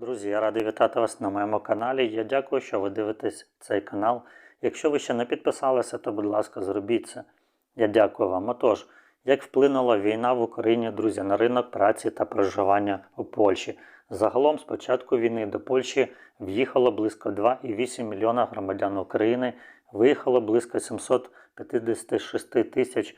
Друзі, я радий вітати вас на моєму каналі. Я дякую, що ви дивитесь цей канал. Якщо ви ще не підписалися, то будь ласка, зробіть це. Я дякую вам. Отож, як вплинула війна в Україні, друзі, на ринок праці та проживання у Польщі. Загалом з початку війни до Польщі в'їхало близько 2,8 мільйона громадян України, виїхало близько 756 тисяч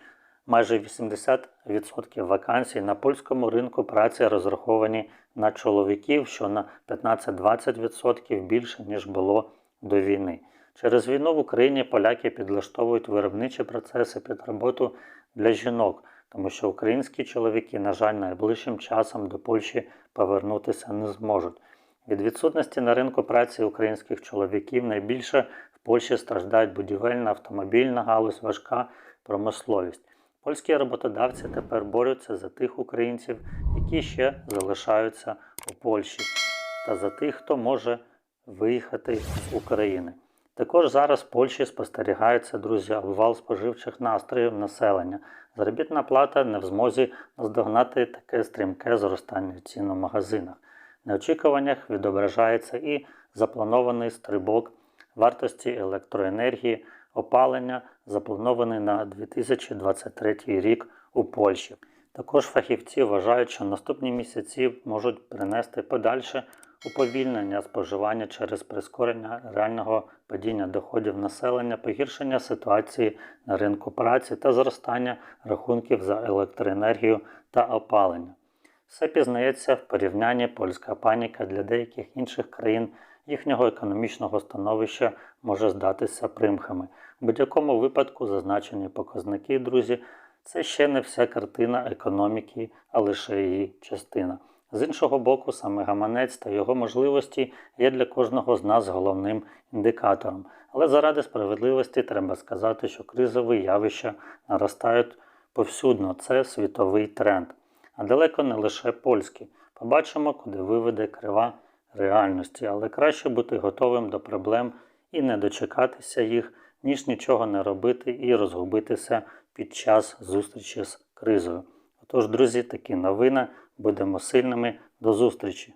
Майже 80% вакансій на польському ринку праці розраховані на чоловіків, що на 15-20% більше, ніж було до війни. Через війну в Україні поляки підлаштовують виробничі процеси під роботу для жінок, тому що українські чоловіки, на жаль, найближчим часом до Польщі повернутися не зможуть. Від відсутності на ринку праці українських чоловіків найбільше в Польщі страждають будівельна, автомобільна галузь, важка промисловість. Польські роботодавці тепер борються за тих українців, які ще залишаються у Польщі, та за тих, хто може виїхати з України. Також зараз в Польщі спостерігається, друзі, обвал споживчих настроїв населення. Заробітна плата не в змозі наздогнати таке стрімке зростання цін у магазинах. На очікуваннях відображається і запланований стрибок вартості електроенергії, опалення, запланований на 2023 рік у Польщі. Також фахівці вважають, що наступні місяці можуть принести подальше уповільнення споживання через прискорення реального падіння доходів населення, погіршення ситуації на ринку праці та зростання рахунків за електроенергію та опалення. Все пізнається в порівнянні польська паніка для деяких інших країн їхнього економічного становища може здатися примхами. В будь-якому випадку зазначені показники, друзі, це ще не вся картина економіки, а лише її частина. З іншого боку, саме гаманець та його можливості є для кожного з нас головним індикатором. Але заради справедливості треба сказати, що кризові явища наростають повсюдно. Це світовий тренд. А далеко не лише польські. Побачимо, куди виведе крива реальності, але краще бути готовим до проблем і не дочекатися їх, ніж нічого не робити і розгубитися під час зустрічі з кризою. Отож, друзі, такі новини. Будемо сильними. До зустрічі!